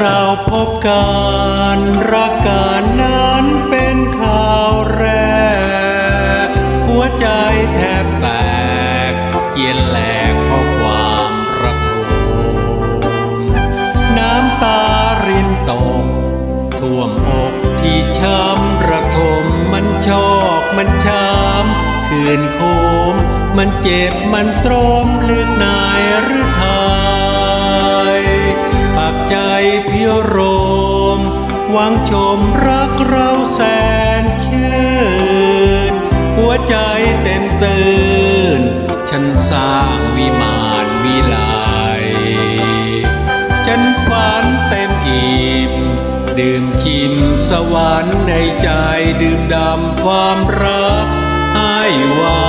เราพบกันรักกันนั้นเป็นข่าวแรก หัวใจแทบแตกเกียนแหลกเพราะความระทมน้ำตารินตก ท่วมอกที่ช้ำระทมมันชอกมันช้ำคืนโคม มันเจ็บมันตรมลึกนายหรือทา ใจพียวโรมหวังชมรักเราแสนชื่น หัวใจเต็มตื่น ฉันสร้างวิมานวิไลฉันฝันเต็มอิ่มดื่มชิมสวรรค์ในใจดื่มดำความรักให้ไว้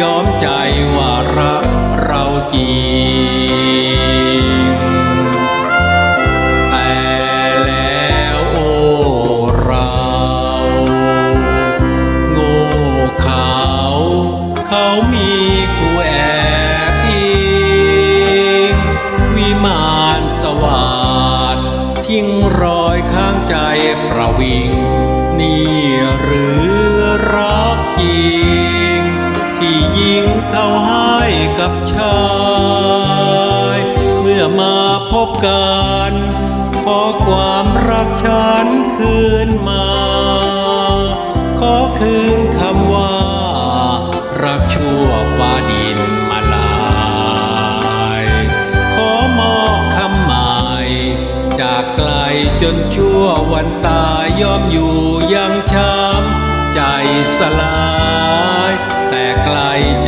ยอมใจว่ารักเราจริง เขามีคู่แอบอิงวิมานสวัสดทิ้งรอยข้างใจประวิง นี่หรือรักจริง ที่ยิงเขาให้กับชาย เมื่อมาพบกันขอความรักฉันคืนมา ขอคืน จากไกลจนชั่ววันตายยอมอยู่ยังช้ำใจสลาย แต่ไกลจ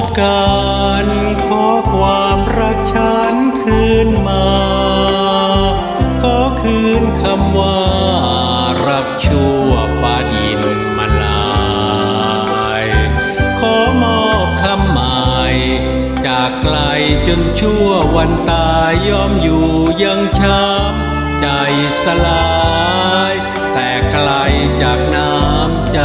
บกันขอความรักฉันคืนมา ขอคืนคำว่า รักชั่วฟ้าดินมาลาย ขอมอบคำหมาย จากไกลจนชั่ววันตายยอมอยู่ยังช้ำใจสลาย แต่ไกลจากน้ำใจ